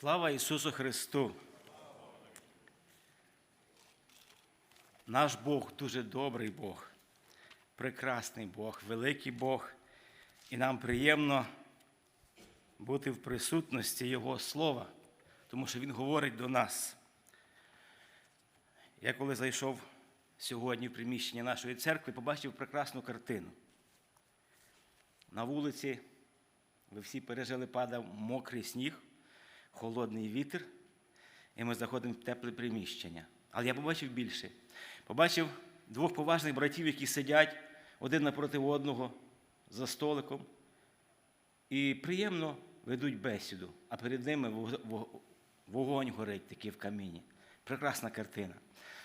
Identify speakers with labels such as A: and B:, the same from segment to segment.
A: Слава Ісусу Христу! Наш Бог дуже добрий Бог, прекрасний Бог, великий Бог, і нам приємно бути в присутності Його Слова, тому що Він говорить до нас. Я коли зайшов сьогодні в приміщення нашої церкви, побачив прекрасну картину. На вулиці ви всі пережили, падав мокрий сніг, холодний вітер, і ми заходимо в тепле приміщення. Але я побачив більше. Побачив двох поважних братів, які сидять один напроти одного за столиком, і приємно ведуть бесіду, а перед ними вог- вог- вогонь горить такий в каміні. Прекрасна картина.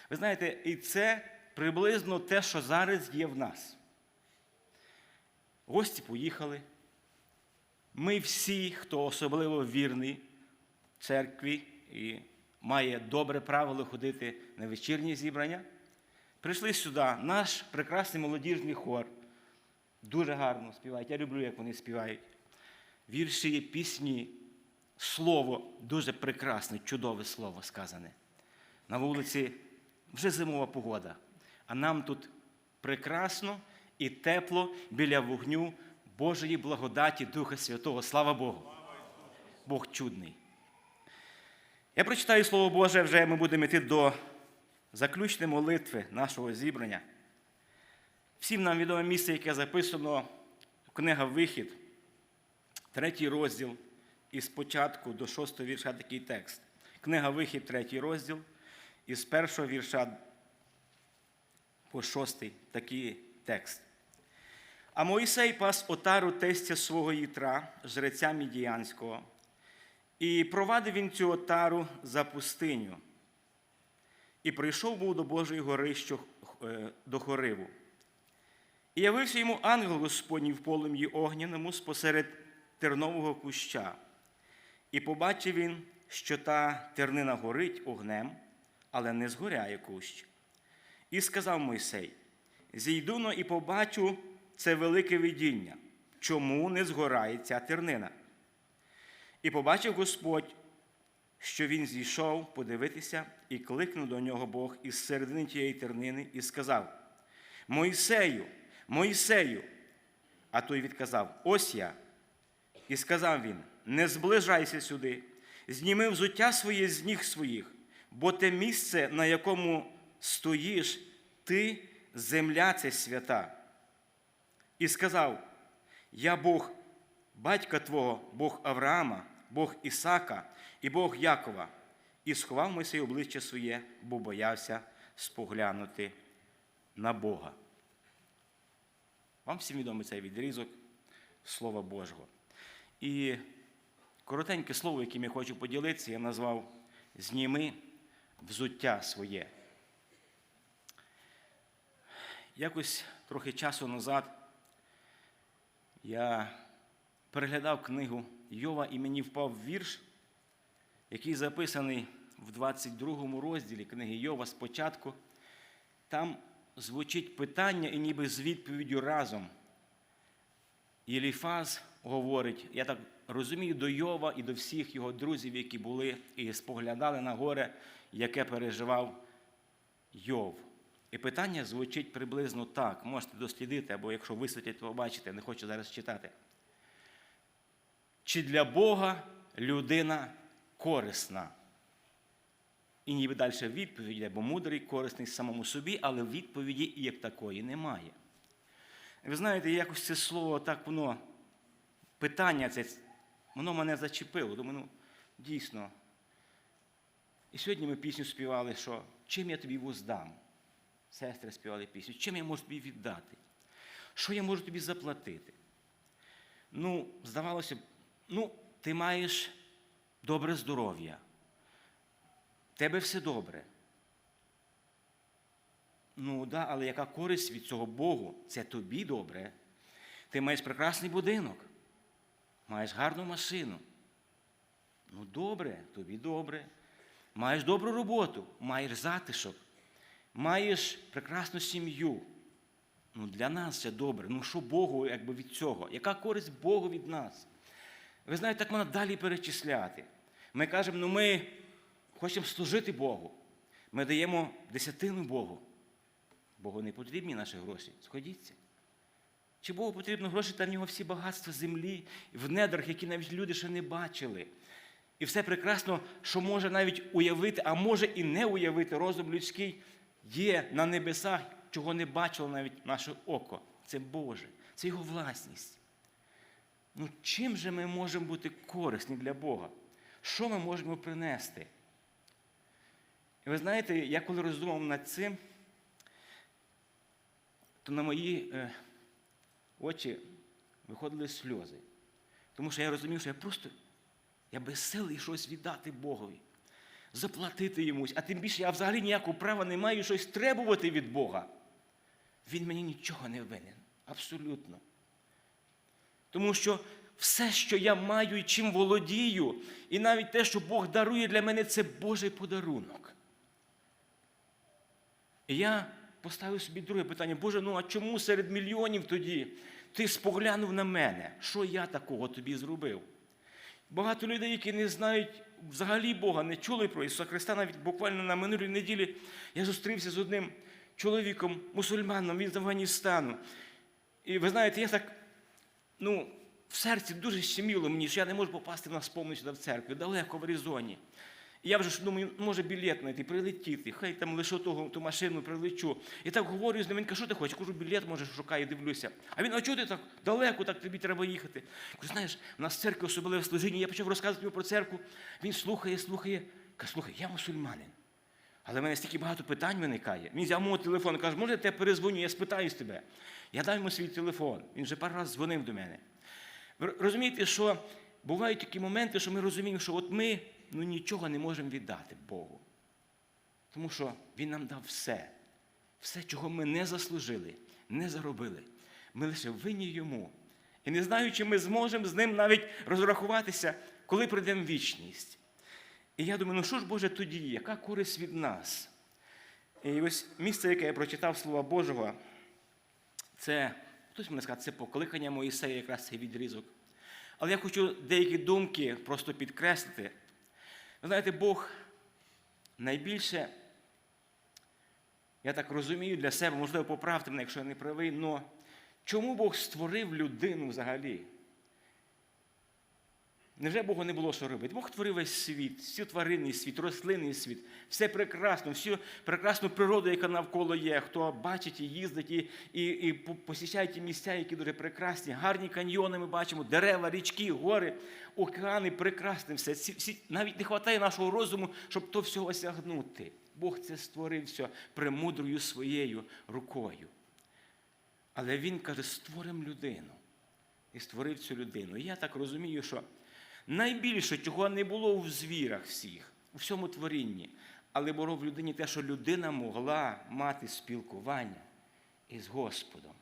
A: Ви знаєте, і це приблизно те, що зараз є в нас. Гості поїхали. Ми всі, хто особливо вірний церкві і має добре правило ходити на вечірні зібрання, прийшли сюди. Наш прекрасний молодіжний хор. Дуже гарно співають. Я люблю, як вони співають. Вірші, пісні, слово дуже прекрасне, чудове слово сказане. На вулиці вже зимова погода, а нам тут прекрасно і тепло біля вогню Божої благодаті Духа Святого. Слава Богу! Бог чудний. Я прочитаю Слово Боже, вже ми будемо йти до заключної молитви нашого зібрання. Всім нам відоме місце, яке записано книга Вихід, третій розділ, і спочатку до шостого вірша такий текст. Книга Вихід, третій розділ, і з першого вірша по шостий такий текст. А Моїсей пас отару тестя свого Єтра, жреця Мідіянського, і провадив він цю отару за пустиню. І прийшов був до Божої гори, що е, до Хориву. І явився йому ангел Господній в полум'ї огняному спосеред тернового куща. І побачив він, що та тернина горить огнем, але не згоряє кущ. І сказав Мойсей: Зійду но і побачу це велике видіння, чому не згорає ця тернина. І побачив Господь, що він зійшов подивитися, і кликнув до нього Бог із середини тієї тернини і сказав: Моїсею, Моїсею. А той відказав: Ось я. І сказав він: Не зближайся сюди, зніми взуття своє з ніг своїх, бо те місце, на якому стоїш, ти земля це свята. І сказав: Я Бог батька Твого, Бог Авраама, Бог Ісака і Бог Якова. І сховав Мойсей обличчя своє, бо боявся споглянути на Бога. Вам всім відомий цей відрізок Слова Божого. І коротеньке слово, яким я хочу поділитися, я назвав Зніми взуття своє. Якось трохи часу назад я переглядав книгу Йова і мені впав вірш, який записаний в 22 розділі книги Йова спочатку. Там звучить питання і ніби з відповіддю разом. Єліфаз говорить, я так розумію, до Йова і до всіх його друзів, які були і споглядали на горе, яке переживав Йов. І питання звучить приблизно так. Можете дослідити, або якщо висвітять, то побачите, не хочу зараз читати. Чи для Бога людина корисна? І ніби далі відповідь, йде, бо мудрий, корисний самому собі, але відповіді як такої немає. Ви знаєте, якось це слово так воно, питання це, воно мене зачепило. Думаю, ну, дійсно. І сьогодні ми пісню співали, що чим я тобі воздам? Сестри співали пісню, чим я можу тобі віддати? Що я можу тобі заплатити? Ну, здавалося б, ну, ти маєш добре здоров'я. Тебе все добре. Ну, да, але яка користь від цього Богу? Це тобі добре. Ти маєш прекрасний будинок, маєш гарну машину. Ну, добре, тобі добре. Маєш добру роботу, маєш затишок, маєш прекрасну сім'ю. Ну, для нас це добре. Ну, що Богу якби, від цього? Яка користь Богу від нас? Ви знаєте, так можна далі перечисляти. Ми кажемо, ну ми хочемо служити Богу. Ми даємо десятину Богу. Богу не потрібні наші гроші. Сходіться. Чи Богу потрібно гроші та в нього всі багатства землі, в недрах, які навіть люди ще не бачили. І все прекрасно, що може навіть уявити, а може і не уявити розум людський, є на небесах, чого не бачило навіть наше око. Це Боже, це Його власність. Ну, чим же ми можемо бути корисні для Бога? Що ми можемо принести? І ви знаєте, я коли роздумав над цим, то на мої е, очі виходили сльози. Тому що я розумів, що я просто я безсилий щось віддати Богові, заплатити йомусь, а тим більше я взагалі ніякого права не маю щось требувати від Бога. Він мені нічого не винен. Абсолютно. Тому що все, що я маю і чим володію, і навіть те, що Бог дарує для мене, це Божий подарунок. І я поставив собі друге питання: Боже, ну а чому серед мільйонів тоді ти споглянув на мене? Що я такого тобі зробив? Багато людей, які не знають взагалі Бога, не чули про Ісуса Христа, навіть буквально на минулій неділі я зустрівся з одним чоловіком, мусульманом, він з Афганістану. І ви знаєте, я так, ну, в серці дуже щеміло мені, що я не можу попасти в нас повністю в церкву, далеко в Аризоні. І я вже думаю, може білет знайти, прилетіти, хай там лише того, ту машину прилечу. І так говорю з ним, він каже, що ти хочеш? Кажу, білет, може, шукаю, дивлюся. А він, а чого ти так далеко, так тобі треба їхати? Кажу, знаєш, у нас в церкві особливе служіння, я почав розказувати йому про церкву. Він слухає, слухає. Каже, слухай, я мусульманин. Але в мене стільки багато питань виникає. Він взяв мого телефон, каже, може, я тебе перезвоню, я спитаюсь тебе. Я дав йому свій телефон. Він вже пару разів дзвонив до мене. Ви розумієте, що бувають такі моменти, що ми розуміємо, що от ми ну, нічого не можемо віддати Богу. Тому що Він нам дав все. Все, чого ми не заслужили, не заробили. Ми лише винні йому. І не знаю, чи ми зможемо з ним навіть розрахуватися, коли прийдемо вічність. І я думаю, ну що ж Боже тоді, яка користь від нас? І ось місце, яке я прочитав Слова Божого, це, хтось мене сказати, це покликання Моїсея, якраз цей відрізок. Але я хочу деякі думки просто підкреслити. Ви знаєте, Бог найбільше, я так розумію для себе, можливо, поправте мене, якщо я не правий, але чому Бог створив людину взагалі? Невже Богу не було що робити? Бог творив весь світ, всю тваринний світ, рослинний світ, все прекрасно, всю прекрасну природу, яка навколо є. Хто бачить і їздить, і і, і посіщає ті місця, які дуже прекрасні, гарні каньйони ми бачимо, дерева, річки, гори, океани прекрасне все. Всі, навіть не вистачає нашого розуму, щоб то всього осягнути. Бог це створив все премудрою своєю рукою. Але Він каже, створимо людину. І створив цю людину. І я так розумію, що найбільше, чого не було в звірах всіх, у всьому творінні, але було в людині те, що людина могла мати спілкування із Господом.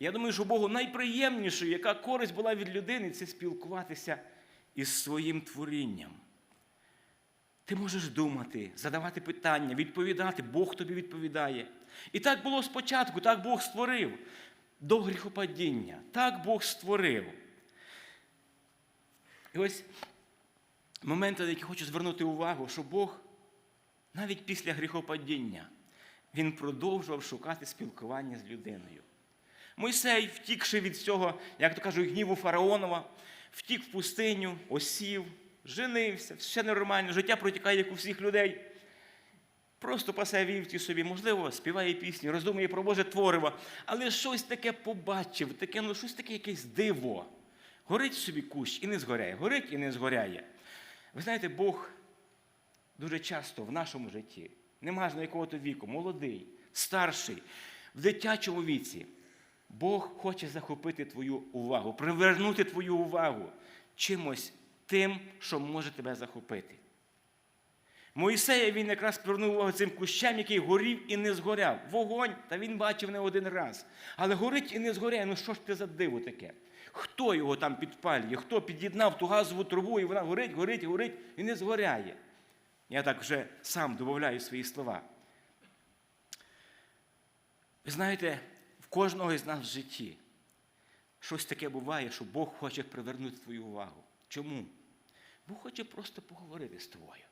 A: Я думаю, що Богу найприємнішою, яка користь була від людини, це спілкуватися із своїм творінням. Ти можеш думати, задавати питання, відповідати, Бог тобі відповідає. І так було спочатку, так Бог створив до гріхопадіння. Так Бог створив. І ось моменти, на які хочу звернути увагу, що Бог навіть після гріхопадіння Він продовжував шукати спілкування з людиною. Мойсей, втікши від цього, як то кажуть, гніву фараонова, втік в пустиню, осів, женився, все нормально, життя протікає, як у всіх людей. Просто пасе вівці собі, можливо, співає пісні, роздумує про Боже твориво, але щось таке побачив, таке, ну щось таке якесь диво. Горить собі кущ і не згоряє, горить і не згоряє. Ви знаєте, Бог дуже часто в нашому житті, нема ж якого то віку, молодий, старший, в дитячому віці, Бог хоче захопити твою увагу, привернути твою увагу чимось тим, що може тебе захопити. Моїсея він якраз привернув увагу цим кущам, який горів і не згоряв. Вогонь, та він бачив не один раз. Але горить і не згоряє. Ну що ж це за диво таке? Хто його там підпалює? Хто під'єднав ту газову трубу, і вона горить, горить, горить і не згоряє? Я так вже сам додаю свої слова. Ви знаєте, в кожного із нас в житті щось таке буває, що Бог хоче привернути твою увагу. Чому? Бог хоче просто поговорити з тобою.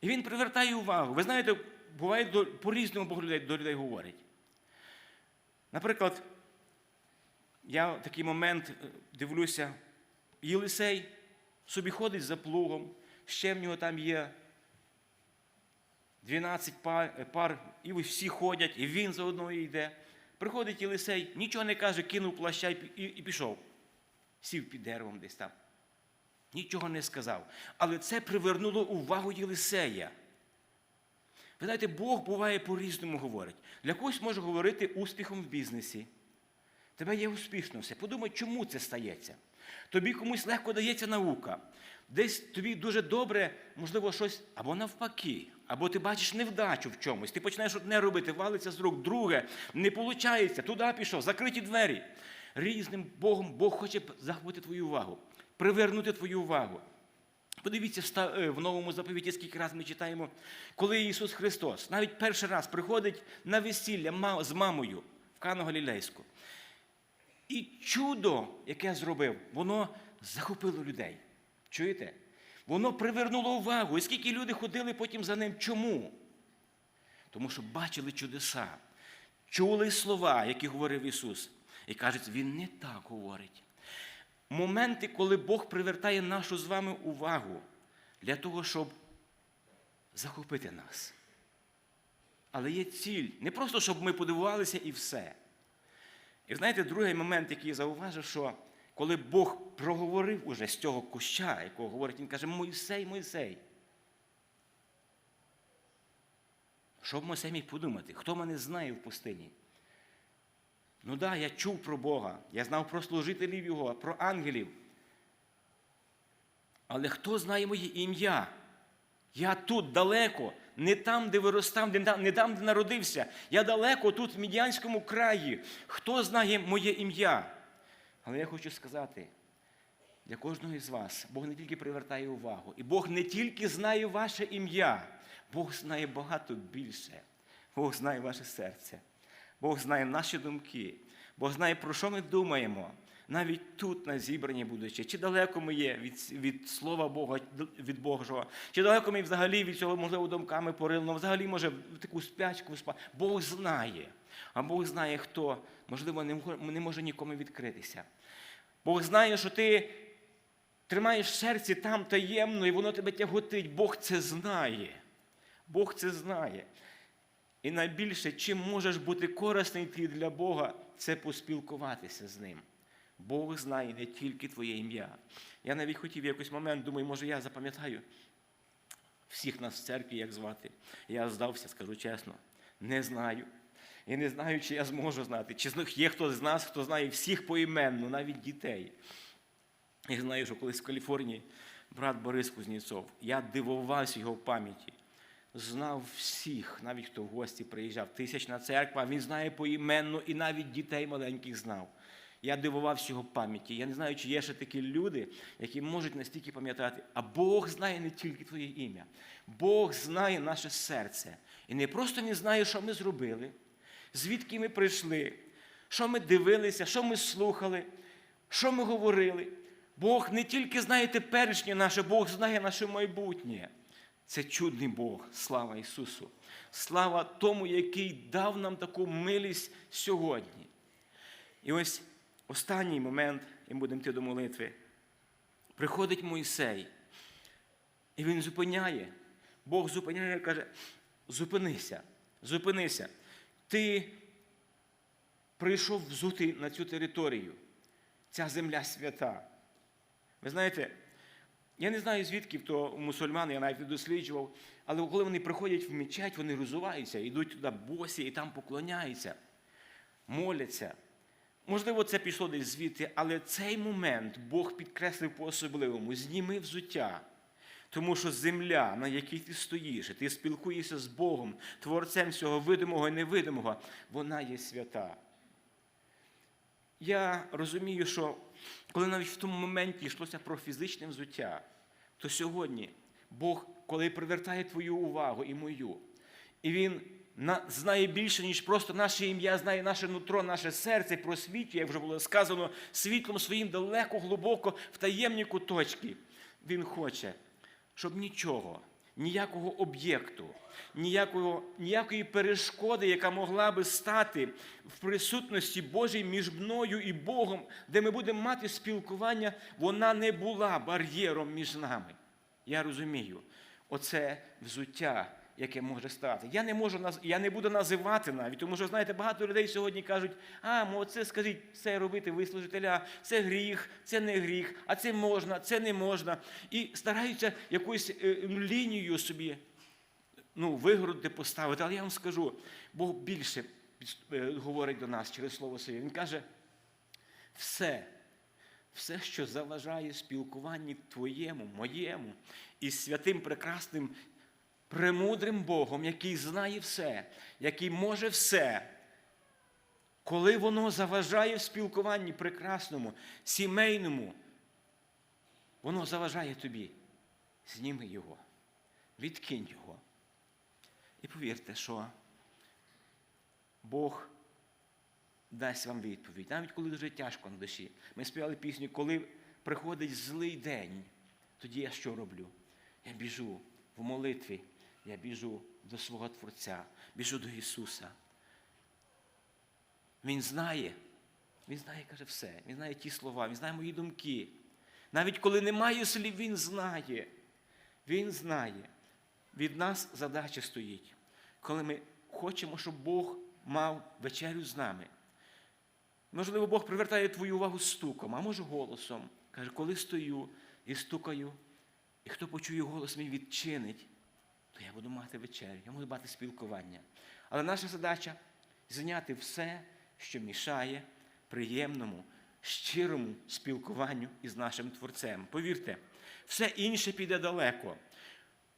A: І він привертає увагу. Ви знаєте, буває по-різному Бог до людей говорить. Наприклад, я в такий момент е, дивлюся, Єлисей собі ходить за плугом, ще в нього там є 12 пар, е, і всі ходять, і він заодно йде. Приходить Єлисей, нічого не каже, кинув плаща і пішов. Сів під деревом десь там. Нічого не сказав. Але це привернуло увагу Єлисея. Ви знаєте, Бог буває по-різному говорить. Для когось може говорити успіхом в бізнесі. Тебе є успішно все. Подумай, чому це стається. Тобі комусь легко дається наука. Десь тобі дуже добре, можливо, щось або навпаки, або ти бачиш невдачу в чомусь. Ти починаєш одне робити, валиться з рук, друге, не виходить, туди пішов, закриті двері. Різним Богом Бог хоче захопити твою увагу, привернути твою увагу. Подивіться в е, новому заповіті, скільки разів ми читаємо, коли Ісус Христос навіть перший раз приходить на весілля з мамою в Кану Галілейську. І чудо, яке зробив, воно захопило людей. Чуєте? Воно привернуло увагу. І скільки люди ходили потім за ним. Чому? Тому що бачили чудеса, чули слова, які говорив Ісус. І кажуть, Він не так говорить. Моменти, коли Бог привертає нашу з вами увагу для того, щоб захопити нас. Але є ціль. Не просто, щоб ми подивувалися і все. І знаєте, другий момент, який я зауважив, що коли Бог проговорив уже з цього куща, якого говорить, він каже, Мойсей, Мойсей. Що б Мойсей міг подумати? Хто мене знає в пустині? Ну да, я чув про Бога, я знав про служителів Його, про ангелів. Але хто знає моє ім'я? Я тут далеко, не там, де виростав, не там, де народився. Я далеко тут, в Мідіанському краї. Хто знає моє ім'я? Але я хочу сказати, для кожного із вас Бог не тільки привертає увагу, і Бог не тільки знає ваше ім'я, Бог знає багато більше. Бог знає ваше серце. Бог знає наші думки. Бог знає, про що ми думаємо. Навіть тут, на зібранні будучи, чи далеко ми є від, від Слова Бога, від Божого, чи далеко ми взагалі від цього, можливо, думками порилно, взагалі, може, в таку спячку спа. Бог знає. А Бог знає, хто, можливо, не мож- не може нікому відкритися. Бог знає, що ти тримаєш в серці там таємно, і воно тебе тяготить. Бог це знає. Бог це знає. І найбільше, чим можеш бути корисний ти для Бога, це поспілкуватися з ним. Бог знає не тільки твоє ім'я. Я навіть хотів в якийсь момент, думаю, може, я запам'ятаю всіх нас в церкві, як звати. Я здався, скажу чесно, не знаю. І не знаю, чи я зможу знати. Чи є хто з нас, хто знає всіх поіменно, навіть дітей. Я знаю, що колись в Каліфорнії брат Борис Кузнєцов, я дивувався його пам'яті. Знав всіх, навіть хто в гості приїжджав. Тисячна церква, він знає поіменно і навіть дітей маленьких знав. Я дивувався його пам'яті. Я не знаю, чи є ще такі люди, які можуть настільки пам'ятати. А Бог знає не тільки твоє ім'я. Бог знає наше серце. І не просто Він знає, що ми зробили, звідки ми прийшли, що ми дивилися, що ми слухали, що ми говорили. Бог не тільки знає теперішнє наше, Бог знає наше майбутнє. Це чудний Бог, слава Ісусу. Слава тому, який дав нам таку милість сьогодні. І ось останній момент, і будемо йти до молитви. Приходить Мойсей, і він зупиняє. Бог зупиняє і каже: зупинися, зупинися. Ти прийшов взути на цю територію. Ця земля свята. Ви знаєте, я не знаю, звідки то мусульмани, я навіть не досліджував, але коли вони приходять в мечеть, вони розуваються, йдуть туди босі і там поклоняються, моляться. Можливо, це пішло десь звідти, але цей момент Бог підкреслив по-особливому: зніми взуття. Тому що земля, на якій ти стоїш, і ти спілкуєшся з Богом, творцем всього видимого і невидимого, вона є свята. Я розумію, що коли навіть в тому моменті йшлося про фізичне взуття, то сьогодні Бог, коли привертає твою увагу і мою, і Він знає більше, ніж просто наше ім'я, знає наше нутро, наше серце, просвітлює, як вже було сказано, світлом своїм далеко, глибоко в таємні куточки. Він хоче, щоб нічого, ніякого об'єкту, ніякої перешкоди, яка могла би стати в присутності Божій між мною і Богом, де ми будемо мати спілкування, вона не була бар'єром між нами. Я розумію, оце взуття, яке може стати. Я не можу я не буду називати навіть, тому що знаєте, багато людей сьогодні кажуть, а це скажіть, це робити ви служителя, це гріх, це не гріх, а це можна, це не можна. І стараються якусь е, лінію собі ну, вигородити, поставити. Але я вам скажу, Бог більше е, говорить до нас через слово своє. Він каже, все, все, що заважає спілкуванні твоєму, моєму і святим прекрасним, премудрим Богом, який знає все, який може все. Коли воно заважає в спілкуванні прекрасному, сімейному, воно заважає тобі. Зніми його, відкинь його. І повірте, що Бог дасть вам відповідь, навіть коли дуже тяжко на душі. Ми співали пісню, коли приходить злий день, тоді я що роблю? Я біжу в молитві, я біжу до свого Творця, біжу до Ісуса. Він знає, Він знає, каже, все. Він знає ті слова, Він знає мої думки. Навіть коли немає слів, Він знає. Він знає. Від нас задача стоїть, коли ми хочемо, щоб Бог мав вечерю з нами. Можливо, Бог привертає твою увагу стуком, а може голосом. Каже, коли стою і стукаю, і хто почує голос мій відчинить, то я буду мати вечерю, я буду мати спілкування. Але наша задача зняти все, що мішає приємному, щирому спілкуванню із нашим Творцем. Повірте, все інше піде далеко.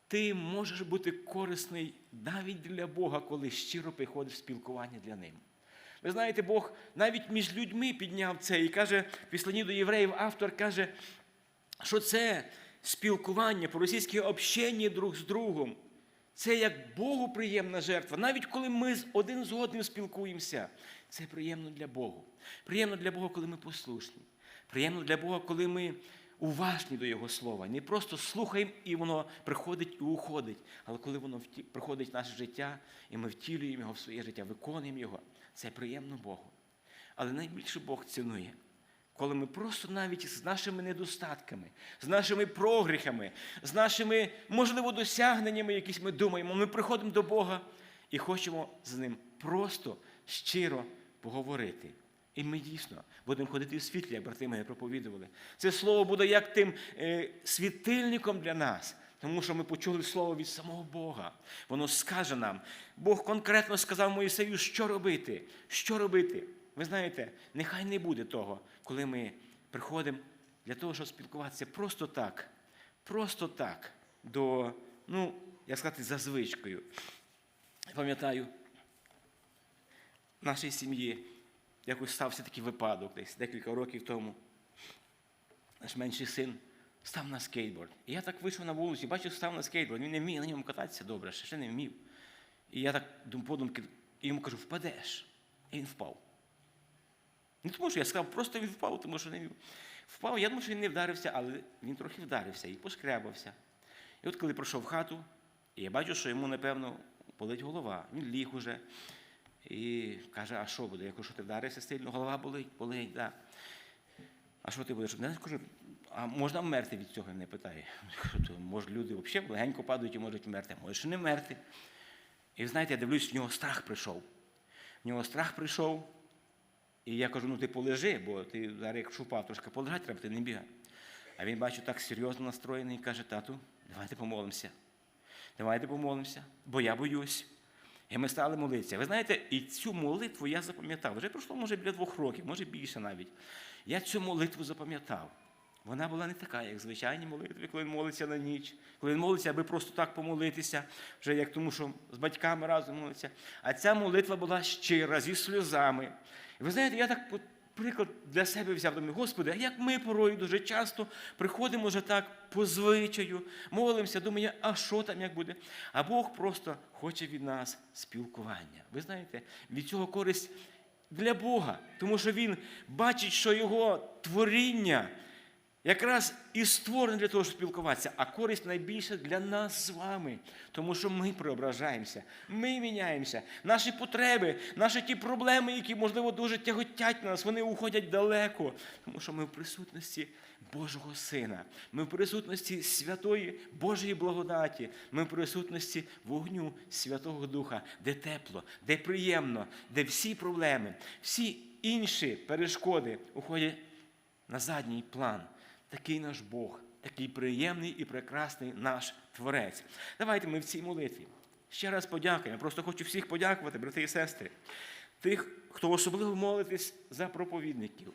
A: Ти можеш бути корисний навіть для Бога, коли щиро приходиш в спілкування для ним. Ви знаєте, Бог навіть між людьми підняв це і каже, в післанні до євреїв автор каже, що це спілкування, по-російськи общення друг з другом. Це як Богу приємна жертва. Навіть коли ми один з одним спілкуємося, це приємно для Бога. Приємно для Бога, коли ми послушні. Приємно для Бога, коли ми уважні до Його слова. Не просто слухаємо і воно приходить і уходить, але коли воно приходить в наше життя, і ми втілюємо його в своє життя, виконуємо його, це приємно Богу. Але найбільше Бог цінує, коли ми просто навіть з нашими недостатками, з нашими прогріхами, з нашими, можливо, досягненнями, якісь ми думаємо, ми приходимо до Бога і хочемо з ним просто щиро поговорити. І ми дійсно будемо ходити в світлі, як брати мої проповідували. Це слово буде як тим е, світильником для нас, тому що ми почули слово від самого Бога. Воно скаже нам. Бог конкретно сказав Моїсею, що робити, що робити. Ви знаєте, нехай не буде того, коли ми приходимо для того, щоб спілкуватися просто так, просто так, до, ну, як сказати, за звичкою. Пам'ятаю, в нашій сім'ї якось стався такий випадок десь декілька років тому. Наш менший син став на скейтборд. І я так вийшов на вулицю, бачив, став на скейтборд. Він не вміє на ньому кататися добре, ще не вмів. І я так дум- подумки і йому кажу, впадеш. І він впав. Не тому, що я сказав, просто він впав, тому що не вмів. Впав, я думаю, що він не вдарився, але він трохи вдарився і пошкрябався. І от коли пройшов в хату, я бачу, що йому, напевно, болить голова. Він ліг уже. І каже, а що буде? Я кажу, що ти вдарився сильно, голова болить, болить, да. А що ти будеш? Я кажу, а можна вмерти від цього? Він не питає. Може, люди взагалі легенько падають і можуть вмерти, можеш не вмерти. І знаєте, я дивлюсь, в нього страх прийшов. В нього страх прийшов. І я кажу, ну ти полежи, бо ти зараз як шупав, трошки полежати треба, ти не бігай. А він, бачу, так серйозно настроєний і каже, тату, давайте помолимося. Давайте помолимося, бо я боюсь. І ми стали молитися. Ви знаєте, і цю молитву я запам'ятав. Вже пройшло, може, біля двох років, може більше навіть. Я цю молитву запам'ятав. Вона була не така, як звичайні молитви, коли він молиться на ніч, коли він молиться, аби просто так помолитися, вже як тому, що з батьками разом молиться. А ця молитва була щира, зі сльозами. І ви знаєте, я так приклад для себе взяв думаю, Господи, а як ми порою дуже часто приходимо вже так по звичаю, молимося, думаю, а що там як буде? А Бог просто хоче від нас спілкування. Ви знаєте, від цього користь для Бога, тому що Він бачить, що Його творіння якраз і створений для того, щоб спілкуватися, а користь найбільше для нас з вами, тому що ми преображаємося, ми міняємося. Наші потреби, наші ті проблеми, які, можливо, дуже тяготять нас, вони уходять далеко, тому що ми в присутності Божого Сина, ми в присутності святої Божої благодаті, ми в присутності вогню Святого Духа, де тепло, де приємно, де всі проблеми, всі інші перешкоди уходять на задній план. Такий наш Бог, такий приємний і прекрасний наш Творець. Давайте ми в цій молитві ще раз подякуємо. Просто хочу всіх подякувати, брати і сестри, тих, хто особливо молитесь за проповідників.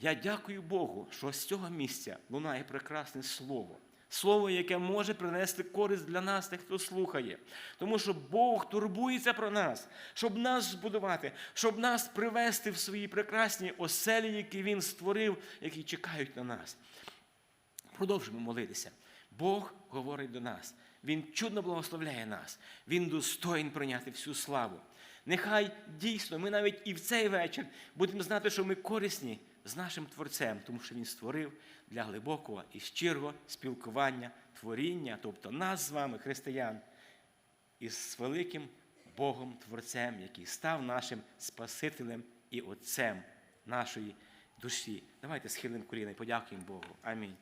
A: Я дякую Богу, що з цього місця лунає прекрасне слово. Слово, яке може принести користь для нас, тих, хто слухає. Тому що Бог турбується про нас, щоб нас збудувати, щоб нас привести в свої прекрасні оселі, які Він створив, які чекають на нас. Продовжимо молитися. Бог говорить до нас. Він чудно благословляє нас. Він достоїн прийняти всю славу. Нехай дійсно ми навіть і в цей вечір будемо знати, що ми корисні з нашим Творцем, тому що Він створив для глибокого і щирого спілкування, творіння, тобто нас з вами, християн, із великим Богом Творцем, який став нашим Спасителем і Отцем нашої душі. Давайте схилимо коліна і подякуємо Богу. Амінь.